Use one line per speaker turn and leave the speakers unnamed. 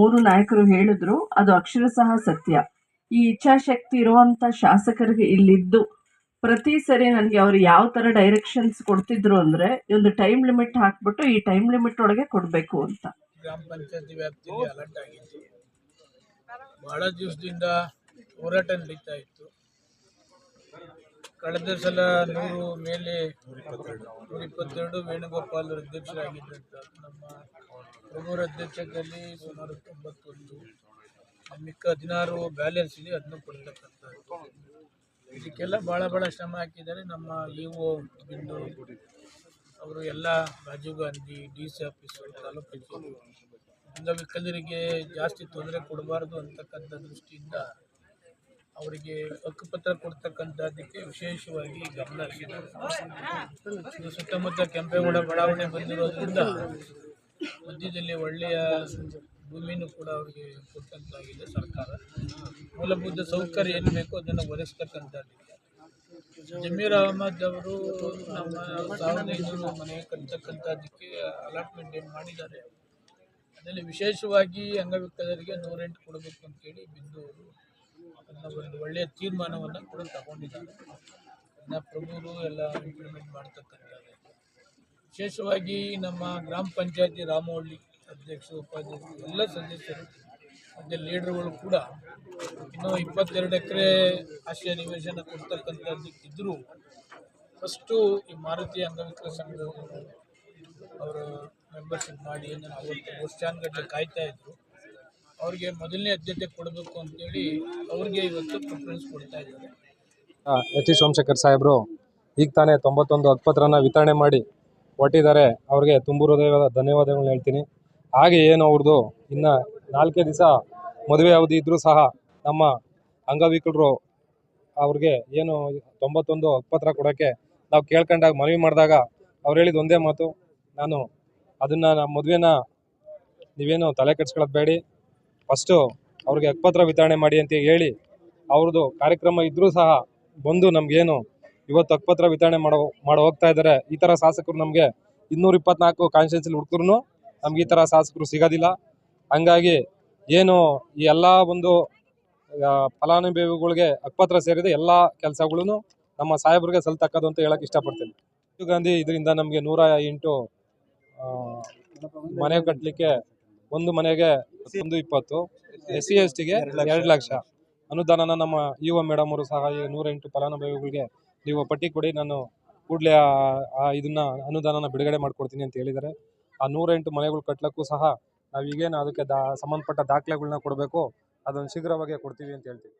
ಮೂರು ನಾಯಕರು ಹೇಳಿದ್ರು, ಅದು ಅಕ್ಷರಶಃ ಸತ್ಯ. ಈ ಇಚ್ಛಾಶಕ್ತಿ ಇರುವಂತ ಶಾಸಕರಿಗೆ ಇಲ್ಲಿದ್ದು ಪ್ರತಿ ಸರಿ ನನಗೆ ಅವರು ಯಾವ ಥರ ಡೈರೆಕ್ಷನ್ಸ್ ಕೊಡ್ತಿದ್ರು ಅಂದರೆ, ಒಂದು ಟೈಮ್ ಲಿಮಿಟ್ ಹಾಕ್ಬಿಟ್ಟು ಈ ಟೈಮ್ ಲಿಮಿಟ್ ಒಳಗೆ ಕೊಡಬೇಕು ಅಂತ.
ಗ್ರಾಮ ಪಂಚಾಯತಿ ವ್ಯಾಪ್ತಿಯಲ್ಲಿ ಅಲರ್ಟ್ ಆಗಿತ್ತು. ಬಹಳ ದಿವಸದಿಂದ ಹೋರಾಟ ನಡೀತಾ ಇತ್ತು. ಕಳೆದ ಸಲ ನೂರು ಮೇಲೆ ನೂರ ಇಪ್ಪತ್ತೆರಡು ವೇಣುಗೋಪಾಲ್ ಅಧ್ಯಕ್ಷರಾಗಿದ್ದಂಥ ನಮ್ಮ ಪ್ರಭುರ ಅಧ್ಯಕ್ಷದಲ್ಲಿ ಸುಮಾರು ತೊಂಬತ್ತೊಂದು ಮಿಕ್ಕ ಹದಿನಾರು ಬ್ಯಾಲೆನ್ಸ್ ಇದೆ ಅದನ್ನು ಕೊಡ್ತಕ್ಕಂಥದ್ದು. ಇದಕ್ಕೆಲ್ಲ ಭಾಳ ಭಾಳ ಶ್ರಮ ಹಾಕಿದ್ದಾರೆ ನಮ್ಮ ಇ ಒ ಬಿಂದು ಅವರು, ಎಲ್ಲ Rajiv Gandhi, D C office, taluk ಅಂಗವಿಕಲರಿಗೆ ಜಾಸ್ತಿ ತೊಂದರೆ ಕೊಡಬಾರ್ದು ಅಂತಕ್ಕಂಥ ದೃಷ್ಟಿಯಿಂದ ಅವರಿಗೆ ಹಕ್ಕುಪತ್ರ ಕೊಡ್ತಕ್ಕಂಥದ್ದಕ್ಕೆ ವಿಶೇಷವಾಗಿ ಗಮನ ಹರಿಸಿದ್ದಾರೆ. ಸುತ್ತಮುತ್ತ ಕೆಂಪೇಗೌಡ ಬಡಾವಣೆ ಬಂದಿರೋದ್ರಿಂದ ಮಧ್ಯದಲ್ಲಿ ಒಳ್ಳೆಯ ಭೂಮಿನೂ ಕೂಡ ಅವರಿಗೆ ಕೊಟ್ಟಂತಾಗಿದೆ ಸರ್ಕಾರ. ಮೂಲಭೂತ ಸೌಕರ್ಯ ಏನು ಬೇಕೋ ಅದನ್ನು ಒದಗಿಸ್ತಕ್ಕಂಥದ್ದಿದೆ. ಜಮೀರ್ ಅಹಮದ್ ಅವರು ನಮ್ಮ ಸಾವಿರದ ಐನೂರು ಮನೆ ಕಟ್ತಕ್ಕಂಥದ್ದಕ್ಕೆ ಅಲಾಟ್ಮೆಂಟ್ ಏನು ಮಾಡಿದ್ದಾರೆ. ಅದರಲ್ಲಿ ವಿಶೇಷವಾಗಿ ಅಂಗವಿಕಲರಿಗೆ ನೂರೆಂಟು ಕೊಡಬೇಕು ಅಂತೇಳಿ ಬಿಂದು ಒಂದು ಒಳ್ಳೆಯ ತೀರ್ಮಾನವನ್ನು ಕೂಡ ತಗೊಂಡಿದ್ದಾರೆ. ಇನ್ನ ಪ್ರಭುರು ಎಲ್ಲ ಇಂಪ್ಲಿಮೆಂಟ್ ಮಾಡ್ತಕ್ಕಂಥದ್ದು. ವಿಶೇಷವಾಗಿ ನಮ್ಮ ಗ್ರಾಮ ಪಂಚಾಯತಿ ರಾಮವಳ್ಳಿ ಅಧ್ಯಕ್ಷರು, ಉಪಾಧ್ಯಕ್ಷರು ಎಲ್ಲ ಸದಸ್ಯರು, ಮತ್ತು ಲೀಡರ್ಗಳು ಕೂಡ ಇನ್ನೂ ಇಪ್ಪತ್ತೆರಡು ಎಕರೆ ಆಶಯ ನಿವೇಶನ ಕೊಡ್ತಕ್ಕಂಥದ್ದಕ್ಕಿದ್ದರೂ ಫಸ್ಟು ಈ ಮಾರುತಿ ಅಂಗವಿಕಲ ಸಂಘ ಅವರು ಮೆಂಬರ್ಶಿಪ್ ಮಾಡಿ ಅವತ್ತು ವರ್ಷಾನ್ಗಟ್ಟಲೆ ಕಾಯ್ತಾ ಇದ್ರು. ಅವ್ರಿಗೆ ಮೊದಲನೇ ಆದ್ಯತೆ ಕೊಡಬೇಕು ಅಂತೇಳಿ ಅವ್ರಿಗೆ ಇವತ್ತು ಪ್ರಿಫರೆನ್ಸ್ ಕೊಡ್ತಾ ಇದ್ದಾರೆ.
ಎಚ್ ಎಸ್ ಸೋಮಶೇಖರ್ ಸಾಹೇಬ್ರು, ಈಗ ತಾನೇ ತೊಂಬತ್ತೊಂದು ಹಕ್ಪತ್ರನ ವಿತರಣೆ ಮಾಡಿ ಕೊಟ್ಟಿದ್ದಾರೆ. ಅವ್ರಿಗೆ ತುಂಬು ಹೃದಯದ ಧನ್ಯವಾದಗಳನ್ನ ಹೇಳ್ತೀನಿ. ಹಾಗೆ ಏನು ಅವ್ರದ್ದು, ಇನ್ನು ನಾಲ್ಕೇ ದಿವಸ ಮದುವೆ ಅವಧಿ ಇದ್ದರೂ ಸಹ ನಮ್ಮ ಅಂಗವಿಕಲರು ಅವ್ರಿಗೆ ಏನು ತೊಂಬತ್ತೊಂದು ಹಕ್ಪತ್ರ ಕೊಡೋಕ್ಕೆ ನಾವು ಕೇಳ್ಕೊಂಡಾಗ, ಮನವಿ ಮಾಡಿದಾಗ ಅವ್ರು ಹೇಳಿದ ಒಂದೇ ಮಾತು. ನಾನು ಅದನ್ನು ನಮ್ಮ ಮದುವೆನ ನೀವೇನು ತಲೆ ಕೆಡ್ಸ್ಕೊಳ್ಳೋದು ಬೇಡಿ. ಫಸ್ಟು ಅವ್ರಿಗೆ ಹಕ್ಪತ್ರ ವಿತರಣೆ ಮಾಡಿ ಅಂತ ಹೇಳಿ ಅವ್ರದ್ದು ಕಾರ್ಯಕ್ರಮ ಇದ್ದರೂ ಸಹ ಬಂದು ನಮಗೇನು ಇವತ್ತು ಹಕ್ಪತ್ರ ವಿತರಣೆ ಮಾಡೋ, ಮಾಡಿ ಹೋಗ್ತಾ ಇದ್ದಾರೆ. ಈ ಥರ ಶಾಸಕರು ನಮಗೆ ಇನ್ನೂರ ಇಪ್ಪತ್ನಾಲ್ಕು ಕಾನ್ಸ್ಟಿಟ್ಯೂನ್ಸಿಲಿ ಹುಡುಕಿದ್ರು ನಮ್ಗೆ ಈ ಥರ ಶಾಸಕರು ಸಿಗೋದಿಲ್ಲ. ಹಂಗಾಗಿ ಏನು ಈ ಎಲ್ಲ ಒಂದು ಫಲಾನುಭವಿಗಳಿಗೆ ಹಕ್ಪತ್ರ ಸೇರಿದ ಎಲ್ಲ ಕೆಲಸಗಳೂ ನಮ್ಮ ಸಾಹೇಬ್ರಿಗೆ ಸಲ್ತಕ್ಕದು ಅಂತ ಹೇಳಕ್ಕೆ ಇಷ್ಟಪಡ್ತೀನಿ. ರಾಜೀವ್ ಗಾಂಧಿ ಇದರಿಂದ ನಮಗೆ ನೂರ ಎಂಟು ಮನೆ ಕಟ್ಟಲಿಕ್ಕೆ ಒಂದು ಮನೆಗೆ ಒಂದು ಇಪ್ಪತ್ತು. ಎಸ್ ಸಿ ಎಸ್ ಟಿಗೆ ಎರಡು ಲಕ್ಷ. ಅನುದಾನನ ನಮ್ಮ ಯು ಒ ಮೇಡಮ್ ಅವರು ಸಹ ಈ ನೂರೆಂಟು ಫಲಾನುಭವಿಗಳಿಗೆ ನೀವು ಪಟ್ಟಿ ಕೊಡಿ. ನಾನು ಕೂಡಲೇ ಆ ಇದನ್ನ ಅನುದಾನನ ಬಿಡುಗಡೆ ಮಾಡ್ಕೊಡ್ತೀನಿ ಅಂತ ಹೇಳಿದ್ದಾರೆ. ಆ ನೂರೆಂಟು ಮನೆಗಳು ಕಟ್ಟಲಕ್ಕೂ ಸಹ ನಾವೀಗೇನು ಅದಕ್ಕೆ ದಾ ಸಂಬಂಧಪಟ್ಟ ದಾಖಲೆಗಳನ್ನ ಕೊಡಬೇಕು. ಅದನ್ನು ಶೀಘ್ರವಾಗಿ ಕೊಡ್ತೀವಿ ಅಂತ ಹೇಳ್ತೀವಿ.